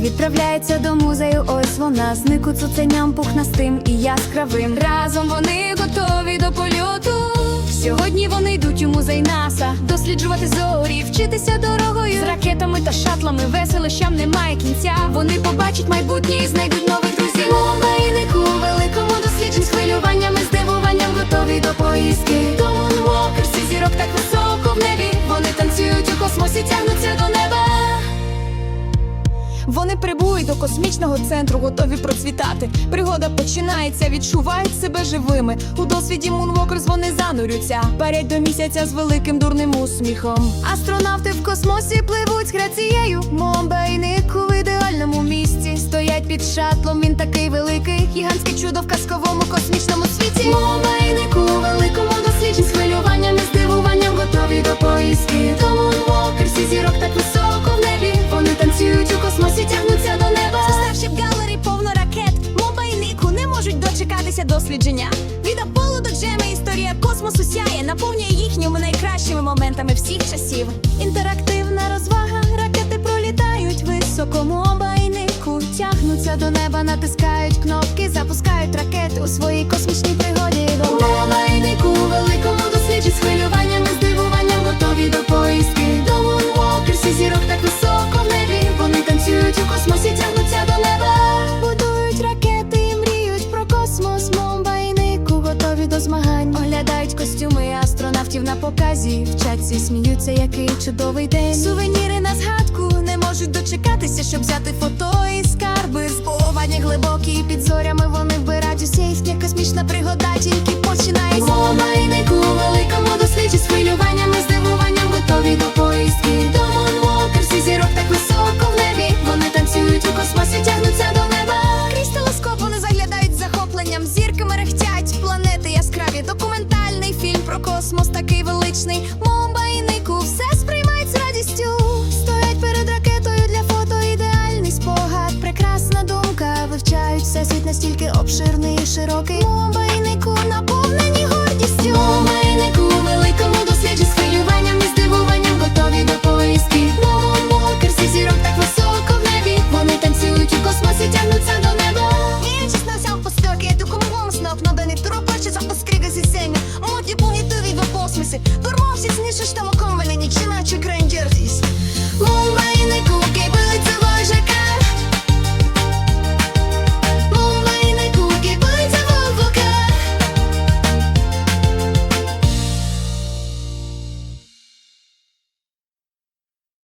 відправляється до музею. Ось вона знику цуценям пухнастим і яскравим. Разом вони готові до польоту. Сьогодні вони йдуть у музей НАСА досліджувати зорі, вчитися дорогою з ракетами та шатлами. Веселищам немає кінця. Вони побачать майбутнє і знайдуть нових Вони прибують до космічного центру, готові процвітати. Пригода починається, відчувають себе живими. У досвіді Moonwalkers вони занурються. Парять до місяця з великим дурним усміхом. Астронавти в космосі пливуть з грацією. Момбайнику в ідеальному місці. Стоять під шатлом, він такий великий, гігантське чудо в казковому космічному світі. Момбайнику великому дочекатися дослідження. Від Аполло до Джеми історія космосу сяє, наповнює їхніми найкращими моментами всіх часів. Інтерактивна розвага, ракети пролітають високому обайнику, тягнуться до неба, натискають кнопки, запускають ракети у своїй космічній пригоді. До мобайнику до змагань. Оглядають костюми астронавтів на показі. Вчаться, і сміються, який чудовий день. Сувеніри на згадку не можуть дочекатися, щоб взяти фото і скарби. Збування глибокі і під зорями вони вбирають усе їхня космічна пригода тільки починається. Момайнику великому досліджі з хвилюванням здивуванням готові до поїздки. До Moonwalker, всі зірок так високо в небі. Вони танцюють у космосі, тягнуться до неба. Крізь телескоп вони заглядають захопленням. Зірки estamos